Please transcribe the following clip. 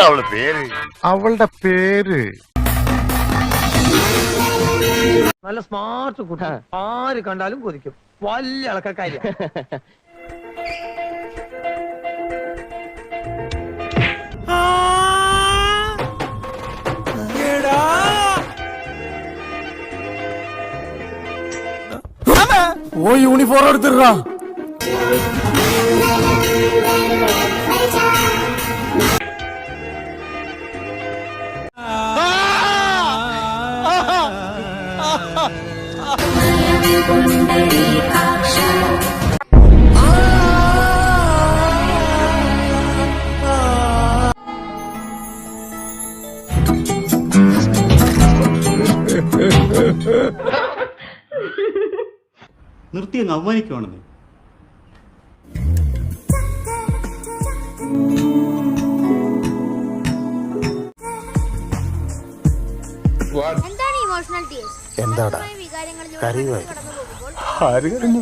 എന്താ അവള് പേര് അവളുടെ പേര് നല്ല സ്മാർട്ട് കുട്ടി ആര് കണ്ടാലും കൊതിക്കും വലിയ ഇളക്കക്കാരി ഓ യൂണിഫോം എടുത്തിട്ടാ നിർത്തി അങ്ങ് അവമാനിക്കുവാണെന്ന്. ടീയേഴ്സ് എന്താടാ? പോകുമ്പോൾ ആര് കരഞ്ഞു?